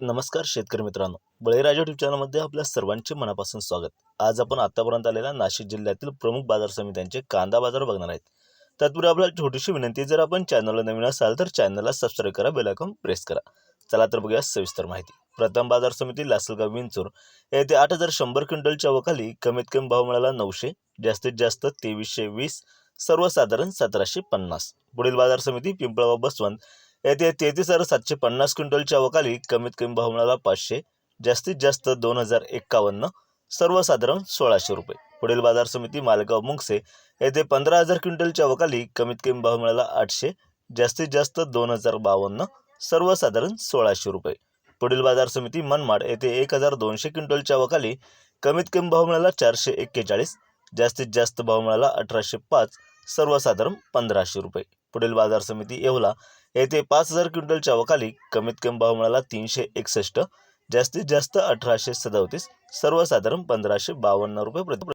नमस्कार शेतकरी मित्रांनो. बळीराजा युट्यूब चॅनलमध्ये आपल्या सर्वांचे मनापासून स्वागत. आज आपण आतापर्यंत आलेल्या नाशिक जिल्ह्यातील प्रमुख बाजार समित्यांचे कांदा बाजार बघणार आहेत. तत्पूर्वी आपल्याला छोटीशी विनंती जर आपण चॅनलला नवीन असाल तर चॅनलला सबस्क्राईब करा बेल आयकॉन प्रेस करा. चला तर बघूया सविस्तर माहिती. प्रथम बाजार समिती लासलगाव विंचूर येथे आठ हजार शंभर क्विंटलच्या वखाली कमीत कमी भाव मिळाला नऊशे जास्तीत जास्त तेवीसशे वीस सर्वसाधारण सतराशे पन्नास. पुढील बाजार समिती पिंपळगाव बसवंत येथे तेहतीस हजार सातशे पन्नास क्विंटलच्या अवकाली कमीत कमी भाव मिळाला पाचशे जास्तीत जास्त दोन हजार एक्कावन्न सर्वसाधारण सोळाशे रुपये. पुढील बाजार समिती मालगाव मुंगसे येथे पंधरा हजार क्विंटलच्या अवकाली कमीत कमी भाव मिळाला आठशे जास्तीत जास्त दोन हजार बावन्न सर्वसाधारण सोळाशे रुपये. पुढील बाजार समिती मनमाड येथे एक हजार दोनशे क्विंटलच्या अवकाली कमीत कमी भाव मिळाला चारशे एक्केचाळीस जास्तीत जास्त भाव मिळाला अठराशे पाच सर्वसाधारण पंधराशे रुपये. पुढील बाजार समिती येवला. येथे पाच हजार क्विंटलच्या वखाली कमीत कमी भाव मिळाला तीनशे एकसष्ट जास्तीत जास्त अठराशे सदोतीस सर्वसाधारण पंधराशे बावन्न रुपये प्रति